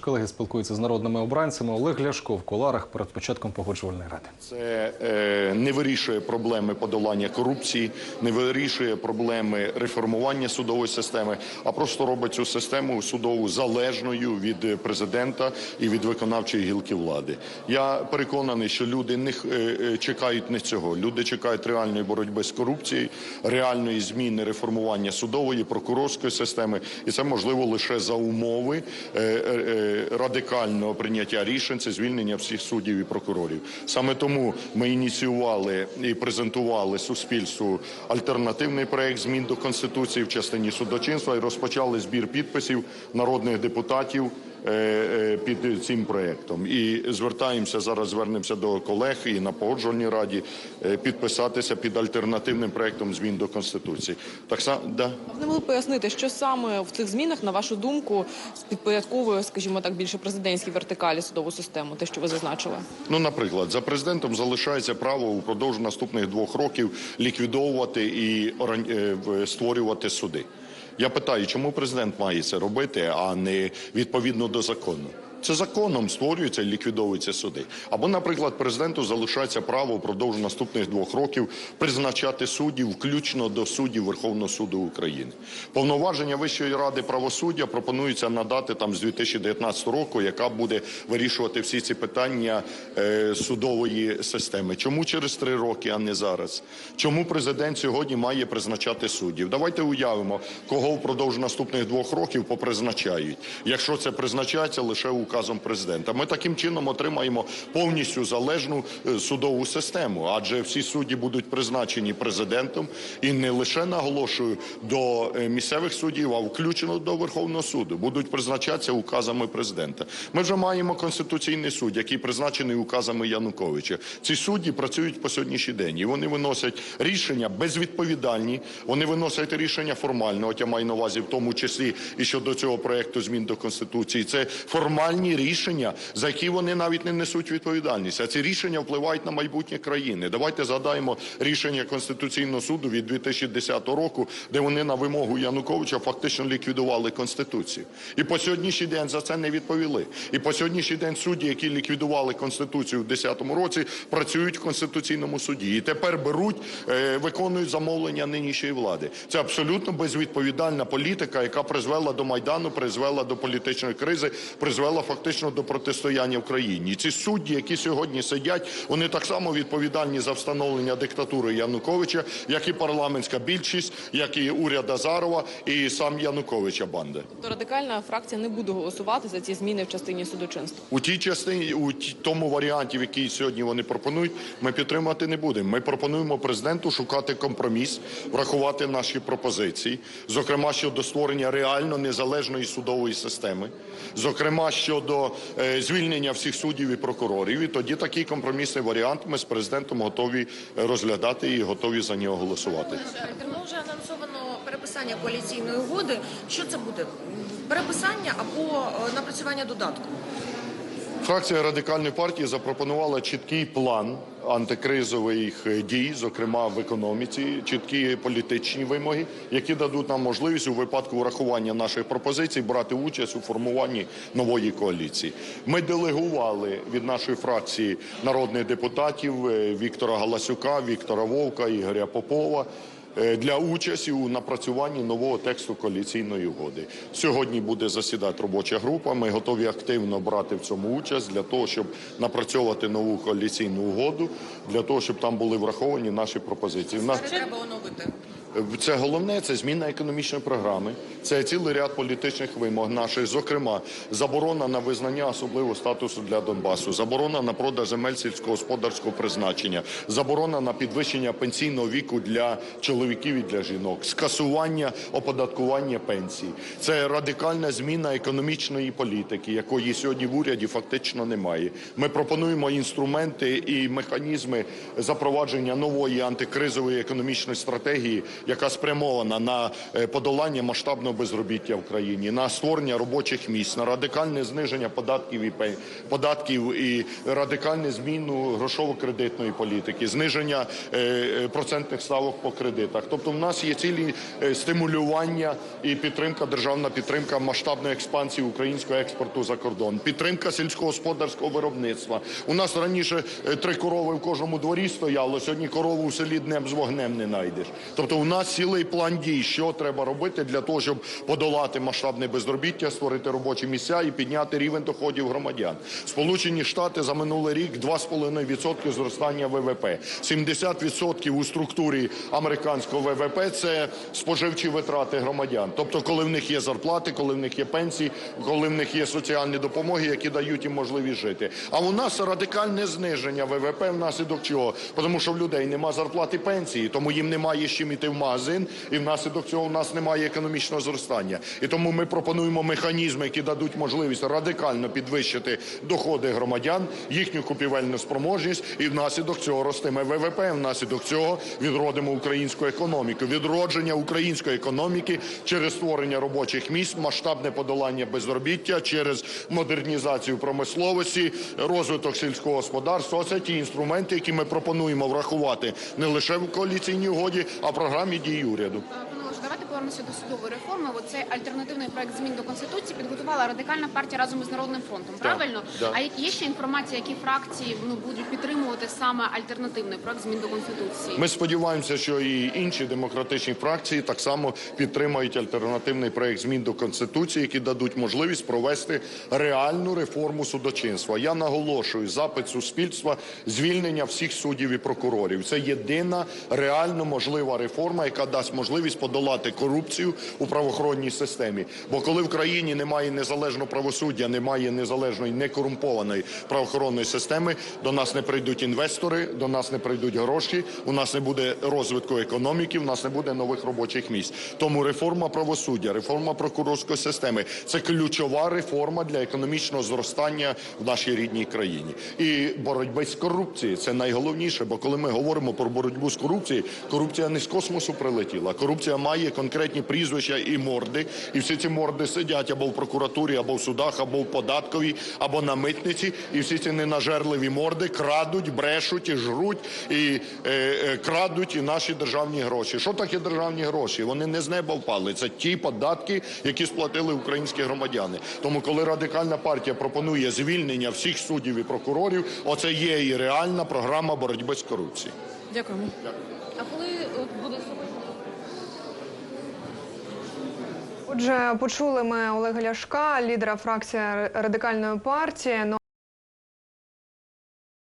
Колеги спілкуються з народними обранцями. Олег Ляшко в куларах перед початком погоджувальної ради. Це е, не вирішує проблеми подолання корупції, не вирішує проблеми реформування судової системи, а просто робить цю систему судову залежною від президента і від виконавчої гілки влади. Я переконаний, що люди не е, е, чекають не цього. Люди чекають реальної боротьби з корупцією, реальної зміни реформування судової, прокурорської системи, і це можливо лише за умови е, е, радикального прийняття рішень, це звільнення всіх суддів і прокурорів. Саме тому ми ініціювали і презентували суспільству альтернативний проект змін до конституції в частині судочинства і розпочали збір підписів народних депутатів. Е, е, Під цим проектом і звертаємося зараз. Звернемося до колег і на погоджувальній раді е, підписатися під альтернативним проектом змін до конституції. Так само да. Не могли пояснити, що саме в цих змінах, на вашу думку, підпорядковує, скажімо так, більше президентській вертикалі судову систему, те, що ви зазначили? Ну, наприклад, за президентом залишається право упродовж наступних двох років ліквідовувати і створювати суди. Я питаю, чому президент має це робити, а не відповідно до закону? Це законом створюються і ліквідовуються суди. Або, наприклад, президенту залишається право впродовж наступних двох років призначати суддів, включно до суддів Верховного суду України. Повноваження Вищої ради правосуддя пропонується надати там з 2019 року, яка буде вирішувати всі ці питання е, судової системи. Чому через три роки, а не зараз? Чому президент сьогодні має призначати суддів? Давайте уявимо, кого впродовж наступних двох років попризначають, якщо це призначається лише указом президента. Ми таким чином отримаємо повністю залежну е, судову систему, адже всі судді будуть призначені президентом і не лише наголошую до е, місцевих суддів, а включно до Верховного суду будуть призначатися указами президента. Ми вже маємо конституційний суд, який призначений указами Януковича. Ці судді працюють по сьогоднішній день, і вони виносять рішення безвідповідальні. Вони виносять рішення формально. От я маю на увазі, в тому числі і щодо цього проекту змін до конституції. Це формальні рішення, за які вони навіть не несуть відповідальність. А ці рішення впливають на майбутнє країни. Давайте згадаємо рішення конституційного суду від 2010 року, де вони на вимогу Януковича фактично ліквідували конституцію. І по сьогоднішній день за це не відповіли. І по сьогоднішній день судді, які ліквідували конституцію в 2010 році, працюють в конституційному суді. І тепер беруть, е, виконують замовлення нинішньої влади. Це абсолютно безвідповідальна політика, яка призвела до майдану, призвела до політичної кризи, призвела фактично до протистояння в країні. І ці судді, які сьогодні сидять, вони так само відповідальні за встановлення диктатури Януковича, як і парламентська більшість, як і уряд Азарова, і сам Януковича банда. То радикальна фракція не буде голосувати за ці зміни в частині судочинства. У тій частині, у тому варіанті, в який сьогодні вони пропонують, ми підтримати не будемо. Ми пропонуємо президенту шукати компроміс, врахувати наші пропозиції, зокрема щодо створення реально незалежної судової системи, зокрема щодо е, звільнення всіх суддів і прокурорів. І тоді такий компромісний варіант ми з президентом готові е, розглядати і готові за нього голосувати. Давно вже анонсовано переписання коаліційної угоди. Що це буде? Переписання або е, напрацювання додатку? Фракція радикальної партії запропонувала чіткий план антикризових е, дій, зокрема в економіці, чіткі політичні вимоги, які дадуть нам можливість у випадку врахування наших пропозицій брати участь у формуванні нової коаліції. Ми делегували від нашої фракції народних депутатів е, Віктора Галасюка, Віктора Вовка, Ігоря Попова для участі у напрацюванні нового тексту коаліційної угоди. Сьогодні буде засідати робоча група. Ми готові активно брати в цьому участь для того, щоб напрацьовувати нову коаліційну угоду, для того, щоб там були враховані наші пропозиції. Нас треба оновити. Це головне, це зміна економічної програми, це цілий ряд політичних вимог наших, зокрема, заборона на визнання особливого статусу для Донбасу, заборона на продаж земель сільськогосподарського призначення, заборона на підвищення пенсійного віку для чоловіків і для жінок, скасування оподаткування пенсій. Це радикальна зміна економічної політики, якої сьогодні в уряді фактично немає. Ми пропонуємо інструменти і механізми запровадження нової антикризової економічної стратегії яка спрямована на е, подолання масштабного безробіття в країні, на створення робочих місць, на радикальне зниження податків і податків і радикальну зміну грошово-кредитної політики, зниження е, е, процентних ставок по кредитах. Тобто, в нас є цілі стимулювання і підтримка, державна підтримка масштабної експансії українського експорту за кордон, підтримка сільськогосподарського виробництва. У нас раніше три корови в кожному дворі стояло. Сьогодні корову в селі днем з вогнем не знайдеш. Тобто, у нас цілий план дій, що треба робити для того, щоб подолати масштабне безробіття, створити робочі місця і підняти рівень доходів громадян. Сполучені Штати за минулий рік 2,5% зростання ВВП, 70% у структурі американського ВВП – це споживчі витрати громадян. Тобто, коли в них є зарплати, коли в них є пенсії, коли в них є соціальні допомоги, які дають їм можливість жити. А у нас радикальне зниження ВВП внаслідок чого? Тому що в людей нема зарплати пенсії, тому їм немає з чим іти в магазин, і внаслідок цього у нас немає економічного зростання. І тому ми пропонуємо механізми, які дадуть можливість радикально підвищити доходи громадян, їхню купівельну спроможність, і внаслідок цього ростиме ВВП. Внаслідок цього відродимо українську економіку. Відродження української економіки через створення робочих місць, масштабне подолання безробіття, через модернізацію промисловості, розвиток сільського господарства. Оце ті інструменти, які ми пропонуємо врахувати не лише в коаліційній угоді, а в програмі дій уряду. Повернемося до судової реформи. От цей альтернативний проект змін до конституції підготувала радикальна партія разом із народним фронтом. Правильно? да. А які- є ще інформація, які фракції ну будуть підтримувати саме альтернативний проект змін до конституції? Ми сподіваємося, що і інші демократичні фракції так само підтримають альтернативний проект змін до конституції, які дадуть можливість провести реальну реформу судочинства. Я наголошую запит суспільства звільнення всіх суддів і прокурорів. Це єдина реально можлива реформа, яка дасть можливість подолати корупцію у правоохоронній системі. Бо коли в країні немає незалежного правосуддя, немає незалежної некорумпованої правоохоронної системи, до нас не прийдуть інвестори, до нас не прийдуть гроші, у нас не буде розвитку економіки, у нас не буде нових робочих місць. Тому реформа правосуддя, реформа прокурорської системи це ключова реформа для економічного зростання в нашій рідній країні. І боротьба з корупцією це найголовніше. Бо коли ми говоримо про боротьбу з корупцією, корупція не з космосу прилетіла. Корупція має конкретні прізвища і морди, і всі ці морди сидять або в прокуратурі, або в судах, або в податковій, або на митниці. І всі ці ненажерливі морди крадуть, брешуть і жруть, і е, е, крадуть і наші державні гроші. Що таке державні гроші? Вони не з неба впали. Це ті податки, які сплатили українські громадяни. Тому, коли радикальна партія пропонує звільнення всіх суддів і прокурорів, оце є і реальна програма боротьби з корупцією. Дякуємо. А коли буде Отже, почули ми Олега Ляшка, лідера фракції радикальної партії. Ну